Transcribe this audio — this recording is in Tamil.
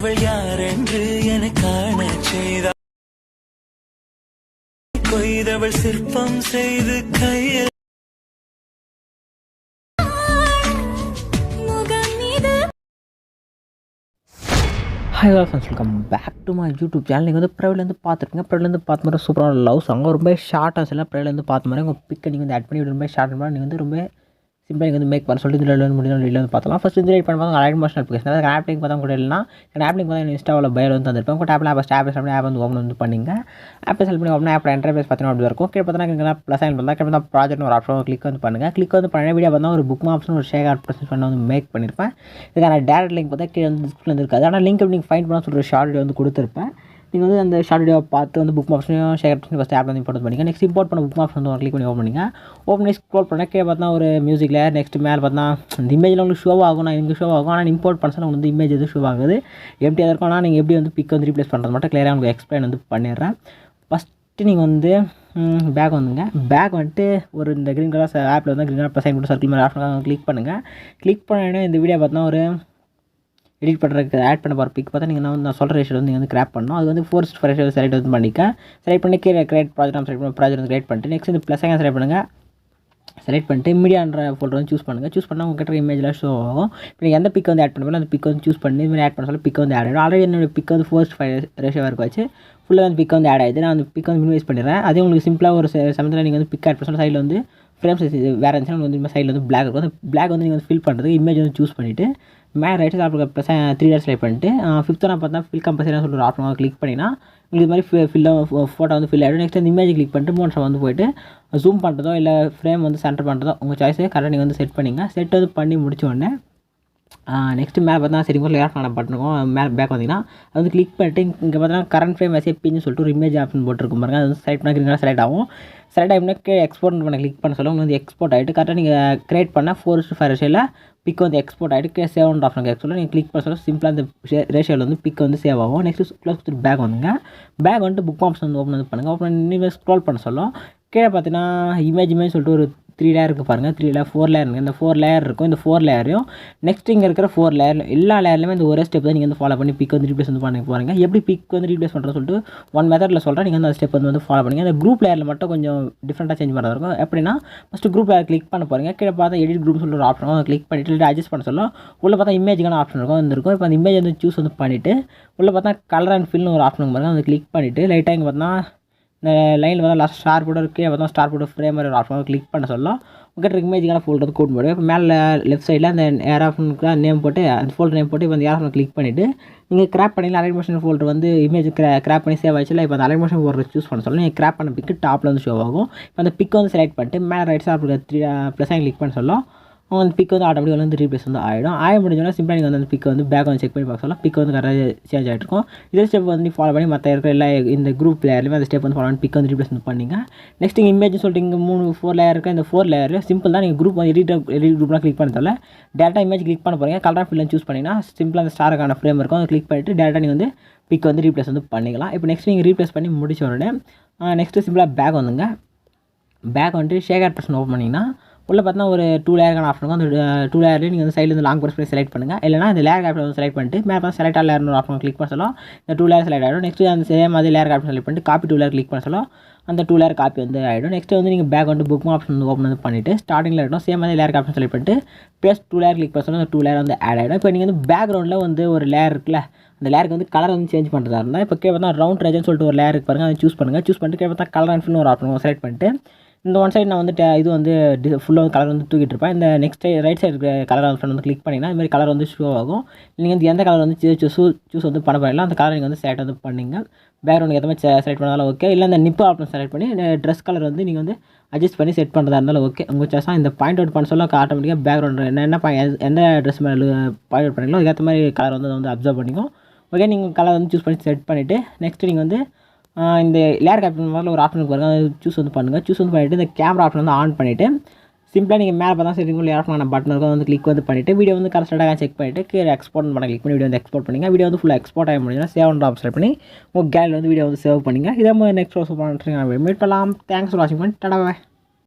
அவள் யாரென்று என காண செய்தார் கொய்தவள் சிற்பம் செய்து கையில் hi all friends welcome back to my YouTube channel நீங்கள் வந்து ப்ரைவ்லேருந்து பார்த்துருக்கீங்க ப்ரைவ்லேருந்து பார்த்த மாதிரி சூப்பரான லவ் சாங் ரொம்ப ஷார்ட்டாக எல்லாம் ப்ரைவ்லேருந்து பார்த்த மாதிரி உங்கள் பிக்கை நீங்கள் வந்து ஆட் பண்ணி ரொம்ப ஷார்ட் பண்ணி நீங்கள் வந்து ரொம்ப சிம்பிள் வந்து மேக் பண்ண சொல்லிட்டு இதில் வந்து முடியும் இதில் வந்து பார்த்தலாம் ஃபஸ்ட் இந்த பண்ணும்போது ஆட் மோஷன் அப்ளிகேஷன் அதாவது ஆப் பார்த்தா கூட இல்லைனா ஆப் லிங்க் பார்த்தா இன்ஸ்டாவில் பயர் வந்து தந்திருப்பேன். உங்கள் டேப்பில் ஆப் ஸ்டாப் ஆப் வந்து ஓப்பன் வந்து பண்ணிங்க. ஆப் செல் பண்ணி ஓப்பன் ஆப் இன்டர்ஃபேஸ் பார்த்தீங்கன்னா அப்படி இருக்கும். கீழே பார்த்தீங்கன்னா இங்கே ப்ளஸ் ஆயின் பண்ணால் கீழே ப்ராஜெக்ட் ஒரு ஆப்ஷன் கிளிக் வந்து பண்ணுங்கள் கிளிக் வந்து பண்ண வீடியோ பார்த்தா ஒரு புக் ஆப்ஷன் ஒரு ஷேர் ஆட் ப்ரெஸ் பண்ண வந்து மேக் பண்ணியிருப்பேன் இதுக்கான டேரக்ட் லிங்க் பார்த்தா கீழே வந்து டிஸ்கிரிப்ஷன் இருக்காது. ஆனால் லிங்க் நீங்கள் ஃபைன் பண்ண சொல்கிற ஷார்ட் வந்து கொடுத்துருப்பேன். நீங்கள் வந்து அந்த ஷார்ட் வீடியோ பார்த்து வந்து புக் ஆப்ஷனையும் ஷேர் பண்ணி ஃபஸ்ட் ஆப் வந்து இம்போர்ட் பண்ணிங்க நெக்ஸ்ட் இம்போர்ட் பண்ண புக் மார்க்ஸ் வந்து கிளிக் பண்ணி ஓப்பன் பண்ணிங்க ஓப்பன் பண்ணி ஸ்க்ரோல் பண்ண கே பார்த்தா ஒரு மியூசிக்கில் நெக்ஸ்ட் மேலே பார்த்தா இந்த இமேஜில் உங்களுக்கு ஷோ ஆகும். நான் இங்கே ஷோ ஆகும். ஆனால் இம்போர்ட் பண்ணால் உங்களுக்கு வந்து இமேஜ் எதுவும் ஷோ ஆகுது. எப்படி இருக்கும். ஆனால் நீங்கள் எப்படி வந்து பிக் வந்து ரீப்ளேஸ் பண்ணுறது மட்டும் கிளியராக உங்களுக்கு எக்ஸ்பிளைன் வந்து பண்ணிடுறேன். ஃபஸ்ட்டு நீங்கள் வந்து பேக் வந்துங்க. பேக் வந்துட்டு ஒரு இந்த க்ரீன் கலர் ஆப்பில் வந்து க்ரீன் கலர் சைன் போட்டு சர்க்கிள் மாதிரி ஆப்ஷன் கிளிக் பண்ணுங்கள் கிளிக் பண்ண இந்த வீடியோ பார்த்தா ஒரு எடிட் பண்ணுறதுக்கு ஆட் பண்ண போகிற பிக் பார்த்தா நீங்கள் நான் வந்து நான் சொல்கிற ரேஷியோ வந்து நீங்கள் வந்து கிராப் பண்ணணும். அது வந்து ஃபோர்ஸ் ரேஷியோ செலக்ட் வந்து பண்ணிக்க. செலக்ட் பண்ணி கீழே கிரியேட் ப்ராஜெக்ட் செலக்ட் பண்ணி ப்ராஜெக்ட் வந்து கிரியேட் பண்ணிட்டு நெக்ஸ்ட் இந்த ப்ளஸ் செலக்ட் பண்ணுங்கள் செலக்ட் பண்ணிட்டு மீடியான்ற ஃபோல்டர் வந்து சூஸ் பண்ணுங்கள் சூஸ் பண்ணால் உங்கள் கிட்ட இமேஜில் ஷோ ஆகும். இப்போ நீங்கள் எந்த பிக் வந்து ஆட் பண்ணுவோம் அந்த பிக் வந்து சூஸ் பண்ணி இது மாதிரி ஆட் பண்ண சொல்ல பிக் வந்து ஆட் ஆகிடும் ஆல்ரெடி என்னோட பிக் வந்து ஃபோர்ஸ்ட் ஃபைவ் ரேஷியோ இருக்க வச்சு ஃபுல்லாக வந்து பிக் வந்து ஆட் ஆகிடுது நான் அந்த பிக் வந்து மினிமைஸ் பண்ணிடுறேன். அதே உங்களுக்கு சிம்பிளாக ஒரு சமயத்தில் நீங்கள் வந்து பிக் ஆட் பண்ண சைடில் வந்து ஃப்ரேம் சைஸ் வேறு இருந்துச்சுன்னா வந்து இந்த சைடில் வந்து பிளாக் இருக்கும். அந்த பிளாக் வந்து நீங்கள் வந்து ஃபில் பண்ணுறதுக்கு இமேஜ் வந்து சூஸ் பண்ணிவிட்டு மேலே right side plus three days select பண்ணிட்டு ஃபிஃப்த் நான் பார்த்தா ஃபில் கம்பல்சரியாக சொல்லிட்டு ஆப்ஷன் கிளிக் பண்ணிங்கன்னா உங்களுக்கு இது மாதிரி ஃபில்லாக ஃபோட்டோ வந்து ஃபில் ஆகிடும் நெக்ஸ்ட் அந்த இமேஜ் கிளிக் பண்ணிட்டு மோட்டர் வந்து போயிட்டு ஜூம் பண்ணுறதோ இல்லை ஃப்ரேம் வந்து சென்டர் பண்ணுறதோ உங்கள் சாய்ஸே கரெக்டாக நீங்கள் வந்து செட் பண்ணிங்க. செட் வந்து பண்ணி முடிச்ச உடனே நெக்ஸ்ட்டு மேலே பார்த்தா சரி போல் ஏர் பண்ண பட்டிருக்கோம் மேலே பேக் வந்தீங்கன்னா அது வந்து கிளிக் பண்ணிட்டு இங்கே பார்த்தீங்கன்னா கரண்ட் ஃப்ரேம் எஸ்ஏபின்னு சொல்லிட்டு ஒரு இமேஜ் ஆப்ஷன் போட்டுருக்கும் பாருங்க. அது வந்து செலக்ட் பண்ண கிரீனாக செலக்ட் ஆகும். செலக்ட் ஆகினா எக்ஸ்போர்ட் பண்ண கிளிக் பண்ண சொல்ல உங்களுக்கு வந்து எக்ஸ்போர்ட் ஆகிட்டு கரெக்டாக நீங்கள் கிரியேட் பண்ண ஃபோர் டு ஃபைவ் ரேஷியோவில் பிக் வந்து எக்ஸ்போர்ட் ஆகிட்டு சேவ் அண்ட் ஆஃப் ஆக்சுவலாக நீங்கள் கிளிக் பண்ண சொல்ல சிம்பிளாக அந்த ரேஷியோவில் வந்து பிக் வந்து சேவ் ஆகும். நெக்ஸ்ட் க்ளோஸ் கொடுத்துட்டு பேக் வந்துங்க. பேக் வந்துட்டு புக் ஆப்ஷன் வந்து ஓப்பன் வந்து பண்ணுங்கள் ஓப்பன் பண்ணி ஸ்க்ரோல் பண்ண சொல்லும். கீழே பார்த்தீங்கன்னா இமேஜ் இமேஜ் சொல்லிட்டு ஒரு த்ரீ லேயர் இருக்குது பாருங்கள் த்ரீ லேயர் ஃபோர் லேயர் இருக்குது இந்த ஃபோர் லேயர் இருக்கும். இந்த ஃபோர் லேயரையும் நெக்ஸ்ட் இங்கே இருக்கிற ஃபோர் லேயர் எல்லா லேயர்லையுமே இந்த ஒரே ஸ்டெப் தான் நீங்கள் வந்து ஃபாலோ பண்ணி பிக் வந்து ரீப்ளேஸ் வந்து பண்ணி போகிறீங்க எப்படி பிக் வந்து ரீப்ளேஸ் பண்ணுறது சொல்லிட்டு ஒன் மெத்தடில் சொல்கிறேன் நீங்கள் வந்து அந்த ஸ்டெப் வந்து ஃபாலோ பண்ணுங்கள் அந்த குரூப் லேயரில் மட்டும் கொஞ்சம் டிஃப்ரெண்ட்டாக சேஞ்ச் பண்ணுறது இருக்கும். எப்படின்னா ஃபஸ்ட்டு குரூப் லேயர் கிளிக் பண்ண போகிறீங்க கீழே பார்த்தா எடிட் குரூப் சொல்லிட்டு ஒரு ஆப்ஷன் அதை கிளிக் பண்ணிட்டு அட்ஜஸ்ட் பண்ண சொல்லலாம் உள்ளே பார்த்தா இமேஜுக்கான ஆப்ஷன் இருக்கும். வந்து இருக்கும். இப்போ அந்த இமேஜ் வந்து சூஸ் வந்து பண்ணிவிட்டு உள்ளே பார்த்தா கலர் அண்ட் ஃபில்னு ஒரு ஆப்ஷன் பாருங்கள் அதை கிளிக் பண்ணிவிட்டு லைட்டாக இங்கே பார்த்தா இந்த லைனில் வந்து லாஸ்ட் ஸ்டார் போட்டு இருக்குது பார்த்தா ஸ்டார் போட்டு ஃப்ரேம் ஒரு ஆப்ஷன் கிளிக் பண்ண சொல்லலாம் உங்கள்கிட்ட இமேஜிக்கான ஃபோல்டர் வந்து கூட்டு போடுவேன் இப்போ மேலே லெஃப்ட் சைடில் அந்த ஏர் ஆப்ஷனுக்கு நேம் போட்டு அந்த ஃபோல்டர் நேம் போட்டு இப்போ அந்த ஏர் ஆப்ஷன் கிளிக் பண்ணிவிட்டு நீங்கள் கிராப் பண்ணி அலைன் மோஷன் ஃபோல்டர் வந்து இமேஜ் கிரா கிராப் பண்ணி சேவ் ஆச்சுல இப்போ அந்த அலைன் மோஷன் ஃபோல்டர் சூஸ் பண்ண சொல்லலாம் நீங்கள் கிராப் பண்ண பிக்கு டாப்பில் வந்து ஷோ ஆகும். இப்போ அந்த பிக் வந்து செலக்ட் பண்ணிட்டு மேலே right sir three plus click பண்ண சொல்லலாம் அவங்க அந்த பிக் வந்து ஆட்டோமேட்டிக் வந்து ரீப்ளேஸ் வந்து ஆகிடும் ஆய முடிஞ்சோன்னா சிம்பிளாக நீங்கள் வந்து அந்த பிக் வந்து பேக் வந்து செக் பண்ணி பார்க்க சொல்லலாம். பிக் வந்து கரெக்டாக சேஞ்ச் ஆகிட்டு இருக்கும். இதே ஸ்டெப் வந்து ஃபாலோ பண்ணி மற்ற இருக்கிற எல்லா இந்த குரூப் லேயர்லையுமே அந்த ஸ்டெப் வந்து ஃபாலோ பண்ணி பிக் வந்து ரீப்ளேஸ் வந்து பண்ணிங்க. நெக்ஸ்ட் நீங்கள் இமேஜ் சொல்லிட்டு இங்கே மூணு ஃபோர் லேயர் இருக்குது இந்த ஃபோர் லேயர் சிம்பிள் தான். நீங்கள் குரூப் வந்து எடிட் எடிட் குரூப்லாம் கிளிக் பண்ணதால டேட்டா இமேஜ் கிளிக் பண்ண போகிறீங்க கலர் ஃபில்லும் சூஸ் பண்ணிங்கன்னா சிம்பிளாக அந்த ஸ்டாருக்கான ஃப்ரேம் இருக்கும். அதை கிளிக் பண்ணிட்டு டேட்டா நீங்கள் வந்து பிக் வந்து ரீப்ளேஸ் வந்து பண்ணிக்கலாம். இப்போ நெக்ஸ்ட் நீங்கள் ரீப்ளேஸ் பண்ணி முடிச்ச உடனே நெக்ஸ்ட்டு சிம்பிளாக பேக் வந்துங்க. பேக் வந்துட்டு ஷேகர் பர்சன் ஓப்பன் பண்ணிங்கன்னா உள்ளே பார்த்தீங்கன்னா ஒரு டூ லேயருக்கான ஆப்ஷன் இருக்கும். அந்த டூ லேயர்லேயே நீங்கள் வந்து சைடில் வந்து லாங் ப்ரெஸ் பண்ணி செலக்ட் பண்ணுங்கள் இல்லைனா இந்த லேயர் ஆப்ஷன் வந்து செலக்ட் பண்ணிட்டு மேலே பார்த்து செலக்ட் ஆல் லேயர்னு ஒரு ஆப்ஷன் கிளிக் பண்ண சொல்லும். இந்த டூ லேயர் செலக்ட் ஆகிடும் நெக்ஸ்ட் அந்த சேம் மாதிரி லேயர் ஆப்ஷன் செலக்ட் பண்ணிட்டு காப்பி டூ லேயர் கிளிக் பண்ண சொல்லும். அந்த டூ லேயர் காப்பி வந்து ஆகிடும் நெக்ஸ்ட் வந்து நீங்கள் பேக் வந்து புக் ஆப்ஷன் வந்து ஓப்பன் வந்து பண்ணிவிட்டு ஸ்டார்டிங்கில் இருக்கணும். சேம் மாதிரி லேயர் ஆப்ஷன் செலக்ட் பண்ணிட்டு ப்ளஸ் டூ லேயர் கிளிக் பண்ண அந்த டூ லேயர் வந்து ஆட் ஆகிடும் இப்போ நீங்கள் வந்து பேக்ரவுண்டில் வந்து ஒரு லேயர் இருக்குல்ல அந்த லேருக்கு வந்து கலர் வந்து சேஞ்ச் பண்ணுறதா இருந்தால் இப்போ கே பார்த்தா ரவுண்ட் ரேஜன் சொல்லிட்டு ஒரு லேயருக்கு பாருங்கள் அதை சூஸ் பண்ணுங்கள் சூஸ் பண்ணிட்டு கே பார்த்தா கலர் அண்ட் ஃபில் ஒரு ஆப்ஷன் செலக்ட் பண்ணிட்டு இந்த ஒன் சைடு நான் வந்து இது வந்து ஃபுல்லாக வந்து கலர் வந்து தூக்கிட்டு இருப்பேன். இந்த நெக்ஸ்ட் ரைட் சைடு இருக்கிற கலர் ஆப்ஷன் வந்து கிளிக் பண்ணிங்கன்னா இந்த மாதிரி கலர் வந்து ஷோ ஆகும். நீங்கள் வந்து எந்த கலர் வந்து சூஸ் சூஸ் வந்து பண்ண பண்ணலாம் அந்த கலர் நீங்கள் வந்து செலக்ட் வந்து பண்ணிங்க. பேக்ரவுண்டுக்கு ஏற்ற மாதிரி செலக்ட் பண்ணாலும் ஓகே இல்லை அந்த நிப்பு ஆப்ஷன் செலக்ட் பண்ணி ட்ரெஸ் கலர் வந்து நீங்கள் வந்து அட்ஜஸ்ட் பண்ணி செட் பண்ணுறதா இருந்தாலும் ஓகே உங்கள் சாய்ஸாக இந்த பாயிண்ட் அவுட் பண்ண சொல்ல ஆட்டோமேட்டிக்காக பேக்ரவுண்ட் என்ன என்ன எந்த ட்ரெஸ் மேலே பாயிண்ட் அவுட் பண்ணீங்களோ அதுக்கேற்ற மாதிரி கலர் வந்து வந்து அப்சர்வ் பண்ணிக்கும் ஓகே நீங்கள் கலர் வந்து சூஸ் பண்ணி செட் பண்ணிவிட்டு நெக்ஸ்ட் நீங்கள் வந்து இந்த லேயர் கேப்டன் மாதிரி ஒரு ஆப்ஷன் பாருங்கள் அதை சூஸ் வந்து பண்ணுங்கள் சூஸ் வந்து பண்ணிவிட்டு இந்த கேமரா ஆப்ஷன் வந்து ஆன் பண்ணிவிட்டு சிம்பிளாக நீங்கள் மேலே பார்த்தா சரி உங்களை யாரும் பட்டன் இருக்கும் வந்து கிளிக் வந்து பண்ணிவிட்டு வீடியோ வந்து கரெக்டாக செக் பண்ணிவிட்டு கீழே எக்ஸ்போர்ட் பண்ண கிளிக் பண்ணி வீடியோ வந்து எக்ஸ்போர்ட் பண்ணிங்க. வீடியோ வந்து ஃபுல்லாக எக்ஸ்போர்ட் ஆகி முடிஞ்சுன்னா சேவ் அண்ட் ஆப்ஷன் பண்ணி உங்கள் கேலரி வந்து வீடியோ வந்து சேவ் பண்ணிங்க. இதே மாதிரி நெக்ஸ்ட் சூப்பராக மீட் பண்ணலாம். தேங்க்ஸ் ஃபார் வாட்சிங் பண்ணி டடாவே